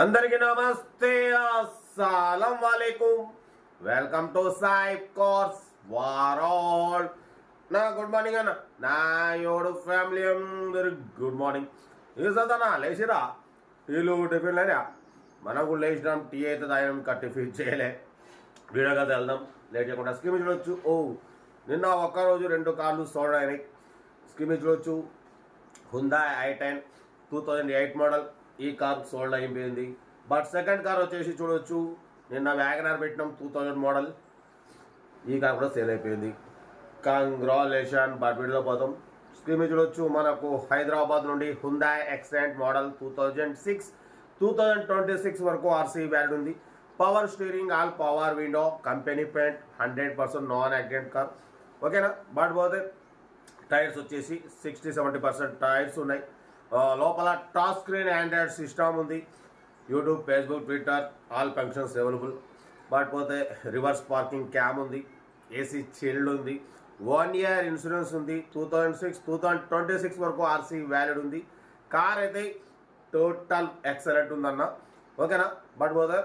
అందరికి నమస్తే. అస్సలం వాలేకుం వెల్కమ్ టు సాయిబ్ కోర్స్ వారాల్ నా గుడ్ మార్నింగ్ అన్న. నా యోడు ఫ్యామిలీ అందరి గుడ్ మార్నింగ్ ఇది చదనా లేచిరా? వీళ్ళు టిఫిన్ లేనా? మనం కూడా లేచినాం టీ అయితే తాగినాం ఇంకా టిఫిన్ చేయలే. వీడియో కదా వెళ్దాం. లేట్ చేయకుండా స్కీమ్ చూడొచ్చు ఓ నిన్న ఒక్కరోజు రెండు కార్లు సోల్డ్ అయినాయి స్కీమ్ చూడొచ్చు Honda I ten two thousand eight model ఈ కార్ సోల్డ్ అయిపోయింది. బట్ సెకండ్ కార్ వచ్చేసి చూడవచ్చు నిన్న వ్యాగనార్ పెట్టినాం టూ థౌజండ్ మోడల్. ఈ కార్ కూడా సేల్ అయిపోయింది. కంగ్రాలేషన్ బట్ వీడియో పోతాం. స్క్రీన్ మీద చూడొచ్చు. మనకు హైదరాబాద్ నుండి Honda excellent model two thousand six two thousand twenty six వరకు ఆర్సీ వ్యాల్యూ ఉంది. Power steering all power window company paint hundred percent non accident car ఓకేనా బట్ పోతే టైర్స్ వచ్చేసి సిక్స్టీ సెవెంటీ పర్సెంట్ టైర్స్ ఉన్నాయి. లోపల టాస్ స్క్రీన్ ఆండ్రాయిడ్ సిస్టమ్ ఉంది. YouTube Facebook Twitter all functions available but పోతే reverse parking cam ఉంది AC chilled ఉంది one year insurance ఉంది two thousand six two thousand twenty six వరకు RC valid ఉంది. Car అయితే టోటల్ ఎక్సలెంట్ ఉందన్న. ఓకేనా? బట్ పోతే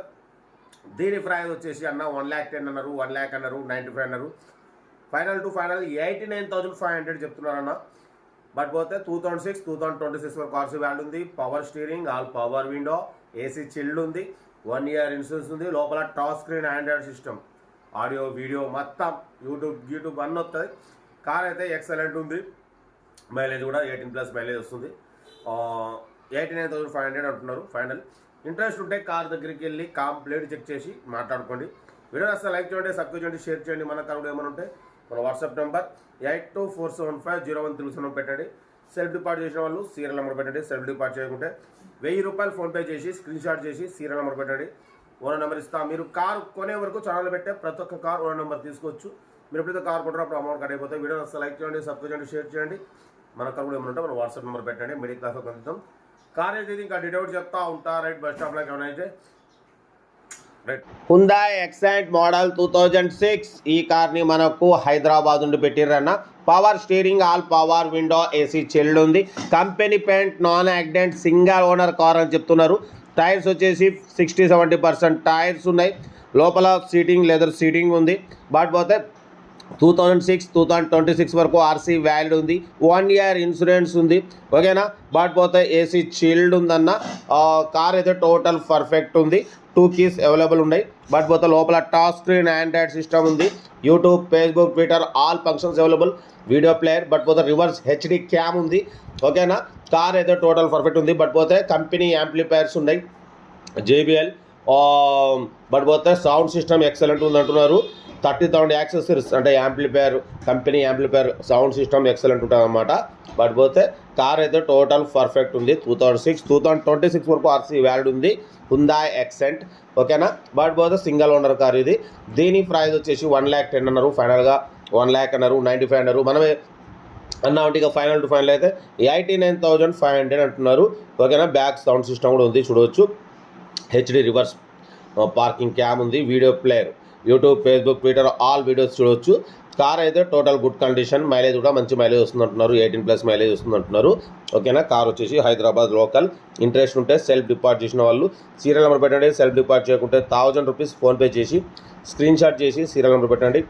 దీని ప్రైజ్ వచ్చేసి అన్న వన్ ల్యాక్ టెన్ అన్నారు వన్ ల్యాక్ అన్నారు నైంటీ ఫైవ్ అన్నారు. Final to final eighty nine thousand five hundred చెప్తున్నారన్న. But పోతే two thousand six two thousand twenty six వరకు ఆర్సీ బ్యాండ్ ఉంది. Power steering all power window AC chilled ఉంది. One year insurance ఉంది. లోపల top screen Android system audio video మొత్తం YouTube YouTube అన్నీ వస్తుంది car అయితే ఎక్సలెంట్ ఉంది. మైలేజ్ కూడా ఎయిటీన్ ప్లస్ మైలేజ్ వస్తుంది. Eighty nine thousand five hundred అంటున్నారు ఫైనల్ ఇంట్రెస్ట్ ఉంటే కార్ దగ్గరికి వెళ్ళి కంప్లీట్ చెక్ చేసి మాట్లాడుకోండి. వీడియో అసలు లైక్ చేయండి సబ్స్క్రైబ్ చేయండి షేర్ చేయండి. మన కారు ఏమైనా ఉంటే మన WhatsApp number eight two four seven five zero one three seven పెట్టండి. సెల్ఫ్ డిపార్ట్ చేసిన వాళ్ళు సీరియల్ నెంబర్ పెట్టండి. సెల్ఫ్ డిపార్ట్ చేయకుంటే వెయ్యి రూపాయలు ఫోన్పే చేసి స్క్రీన్ షాట్ చేసి సీరియల్ నెంబర్ పెట్టండి. ఓనర్ నెంబర్ ఇస్తా. మీరు కారు కొనే వరకు ఛానల్ పెట్టే ప్రతి ఒక్క కార్ ఓనర్ నెంబర్ తీసుకోవచ్చు. మీరు ఎప్పుడైతే కార్ కొంటారో అప్పుడు అమౌంట్ కట్ అయిపోతే వీడియో అసలు లైక్ చేయండి సబ్స్క్రైబ్ చేయండి షేర్ చేయండి. మన కార్ కూడా ఏమంటే ఉంటే మన వాట్సాప్ నెంబర్ పెట్టండి. మిడిల్ క్లాస్లో కొంచెం. కార్ అయితే ఇంకా డీటెయిల్ చెప్తా ఉంటా రైట్ బస్ స్టాప్లో ఏమైనా అయితే Hyundai Xcent model two thousand six ఈ కార్ని మనకు హైదరాబాద్ నుండి పెట్టిర్రన్న. Power steering all power window AC chilled ఉంది. Company paint non accident single owner car అని చెప్తున్నారు. టైర్స్ వచ్చేసి సిక్స్టీ సెవెంటీ పర్సెంట్ టైర్స్ ఉన్నాయి. లోపల సీటింగ్ లెదర్ సీటింగ్ ఉంది. బట్ పోతే two thousand six two thousand twenty six వరకు ఆర్సీ వ్యాలిడ్ ఉంది. వన్ ఇయర్ ఇన్సూరెన్స్ ఉంది. ఓకేనా బట్ పోతే ఏసీ చిల్డ్ ఉందన్న. కార్ అయితే టోటల్ పర్ఫెక్ట్ ఉంది. టూ కీస్ అవైలబుల్ ఉన్నాయి. బట్ పోతే లోపల టాప్ స్క్రీన్ ఆండ్రాయిడ్ సిస్టమ్ ఉంది. YouTube Facebook Twitter all functions available. Video player but పోతే రివర్స్ హెచ్డి క్యామ్ ఉంది. ఓకేనా? కార్ అయితే టోటల్ పర్ఫెక్ట్ ఉంది. బట్ పోతే కంపెనీ యాంప్లిఫైర్స్ ఉన్నాయి. జేబిఎల్ బట్ పోతే సౌండ్ సిస్టమ్ ఎక్సలెంట్ ఉంది అంటున్నారు థర్టీ థౌసండ్ యాక్సెసరీస్ అంటే amplifier company amplifier sound system excellent ఉంటుంది అనమాట బట్ పోతే కార్ అయితే టోటల్ పర్ఫెక్ట్ ఉంది. Two thousand six two thousand twenty six వరకు ఆర్సీ వ్యాల్డ్ ఉంది. హుందా ఎక్సెంట్ ఓకేనా? బట్ పోతే సింగిల్ ఓనర్ కార్ ఇది. దీని ప్రైస్ వచ్చేసి వన్ ల్యాక్ టెన్ అన్నారు ఫైనల్గా. వన్ ల్యాక్ అన్నారు నైంటీ ఫైవ్ అన్నారు. మనమే అన్న ఇక ఫైనల్ టు ఫైనల్ అయితే eighty nine thousand five hundred అంటున్నారు. ఓకేనా? బ్యాక్ సౌండ్ సిస్టమ్ కూడా ఉంది చూడవచ్చు హెచ్డి రివర్స్ పార్కింగ్ క్యామ్ ఉంది video player. YouTube Facebook Twitter all videos చూడవచ్చు కార్ అయితే టోటల్ గుడ్ కండిషన్. మైలేజ్ కూడా మంచి మైలేజ్ వస్తుంది అంటున్నారు. ఎయిటీన్ ప్లస్ మైలేజ్ వస్తుంది అంటున్నారు. ఓకేనా? కార్ వచ్చేసి హైదరాబాద్ లోకల్. ఇంట్రెస్ట్ ఉంటే సెల్ఫ్ డిపార్ట్ చేసిన వాళ్ళు సీరియల్ నెంబర్ పెట్టండి. సెల్ఫ్ డిపార్ట్ చేయకుంటే థౌజండ్ రూపీస్ ఫోన్పే చేసి స్క్రీన్ షాట్ చేసి సీరియల్ నెంబర్ పెట్టండి.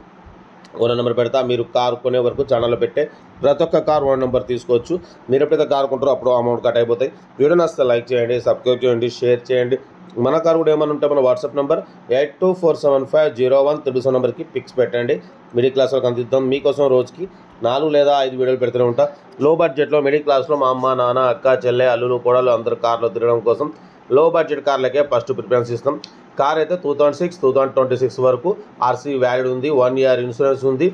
ఓనర్ నెంబర్ పెడతా. మీరు కార్ కొనే వరకు ఛానల్లో పెట్టే ప్రతి ఒక్క కార్ ఓనర్ నెంబర్ తీసుకోవచ్చు. మీరు ఎప్పుడైతే కార్ కొంటారో అప్పుడు అమౌంట్ కట్ అయిపోతాయి. వీడియో నచ్చితే లైక్ చేయండి సబ్స్క్రైబ్ చేయండి షేర్ చేయండి. మన కార్ కూడా ఏమైనా ఉంటే మన WhatsApp number eight two four seven five zero one triple seven నెంబర్కి పిక్స్ పెట్టండి. మిడిల్ క్లాస్ వాళ్ళకి అందిద్దాం. మీకోసం రోజుకి నాలుగు లేదా ఐదు వీడియోలు పెడుతూనే ఉంటా. లో బడ్జెట్లో మిడిల్ క్లాస్లో మా అమ్మ నాన్న అక్క చెల్లె అల్లులు కోడలు అందరూ కార్లో తిరగడం కోసం లో బడ్జెట్ కార్లకే ఫస్ట్ ప్రిఫరెన్స్ ఇస్తాం. కార్ అయితే two thousand six two thousand twenty six వరకు ఆర్సీ వ్యాలిడ్ ఉంది వన్ ఇయర్ ఇన్సూరెన్స్ ఉంది.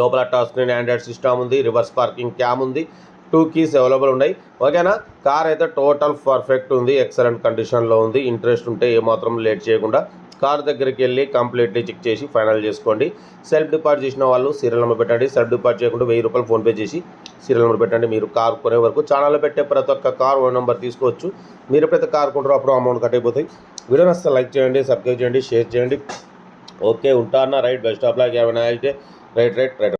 లోపల టచ్ స్క్రీన్ ఆండ్రాయిడ్ సిస్టమ్ ఉంది రివర్స్ పార్కింగ్ క్యామ్ ఉంది. టూ కీస్ అవైలబుల్ ఉన్నాయి. ఓకేనా? కార్ అయితే టోటల్ పర్ఫెక్ట్ ఉంది ఎక్సలెంట్ కండిషన్లో ఉంది. ఇంట్రెస్ట్ ఉంటే ఏమాత్రం లేట్ చేయకుండా కార్ దగ్గరికి వెళ్ళి కంప్లీట్లీ చెక్ చేసి ఫైనల్ చేసుకోండి. సెల్ఫ్ డిపాజిట్ చేసిన వాళ్ళు సీరియల్ నెంబర్ పెట్టండి. సెల్ఫ్ డిపాజిట్ చేయకుండా వెయ్యి రూపాయలు ఫోన్పే చేసి సీరియల్ నెంబర్ పెట్టండి. మీరు కార్ కొనే వరకు ఛానల్లో పెట్టే ప్రతి ఒక్క కార్ ఓ నెంబర్ తీసుకోవచ్చు. మీరు ఎప్పుడైతే కార్ కొంటారో అప్పుడు అమౌంట్ కట్ అయిపోతాయి. వీడియో నచ్చితే లైక్ చేయండి సబ్స్క్రైబ్ చేయండి షేర్ చేయండి. ఓకే ఉంటా అన్న. Right best of luck. ఏమైనా అయితే రైట్ రైట్ రైట్.